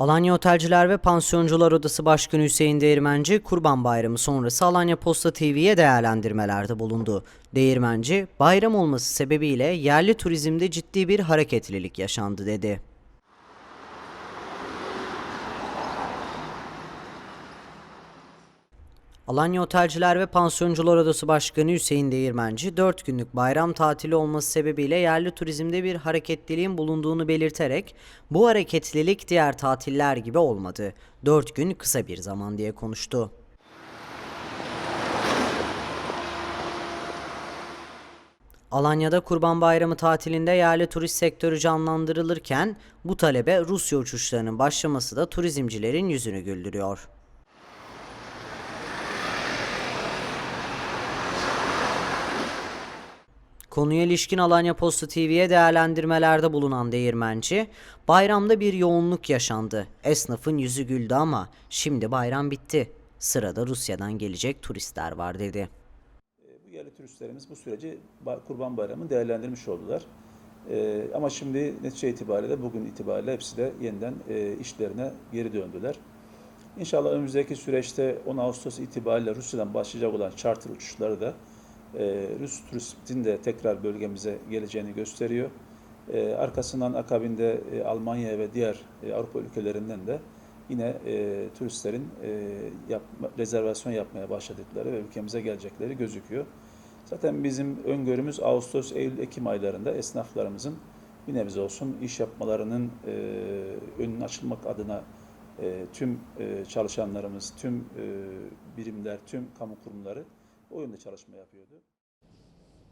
Alanya Otelciler ve Pansiyoncular Odası Başkanı Hüseyin Değirmenci, Kurban Bayramı sonrası Alanya Posta TV'ye değerlendirmelerde bulundu. Değirmenci, bayram olması sebebiyle yerli turizmde ciddi bir hareketlilik yaşandı dedi. Alanya Otelciler ve Pansiyoncular Odası Başkanı Hüseyin Değirmenci, 4 günlük bayram tatili olması sebebiyle yerli turizmde bir hareketliliğin bulunduğunu belirterek, bu hareketlilik diğer tatiller gibi olmadı. 4 gün kısa bir zaman diye konuştu. Alanya'da Kurban Bayramı tatilinde yerli turist sektörü canlandırılırken bu talebe Rusya uçuşlarının başlaması da turizmcilerin yüzünü güldürüyor. Konuya ilişkin Alanya Posta TV'ye değerlendirmelerde bulunan değirmenci, bayramda bir yoğunluk yaşandı. Esnafın yüzü güldü ama şimdi bayram bitti. Sırada Rusya'dan gelecek turistler var dedi. Bu yerli turistlerimiz bu süreci Ba- Kurban Bayramı'nı değerlendirmiş oldular. Ee, ama şimdi netice itibariyle bugün itibariyle hepsi de yeniden e, işlerine geri döndüler. İnşallah önümüzdeki süreçte 10 Ağustos itibariyle Rusya'dan başlayacak olan charter uçuşları da e, Rus turistin de tekrar bölgemize geleceğini gösteriyor. E, arkasından akabinde e, Almanya ve diğer e, Avrupa ülkelerinden de yine e, turistlerin e, yapma, rezervasyon yapmaya başladıkları ve ülkemize gelecekleri gözüküyor. Zaten bizim öngörümüz Ağustos, Eylül, Ekim aylarında esnaflarımızın bir nebze olsun iş yapmalarının e, önünün açılmak adına e, tüm e, çalışanlarımız, tüm e, birimler, tüm kamu kurumları o çalışma yapıyordu.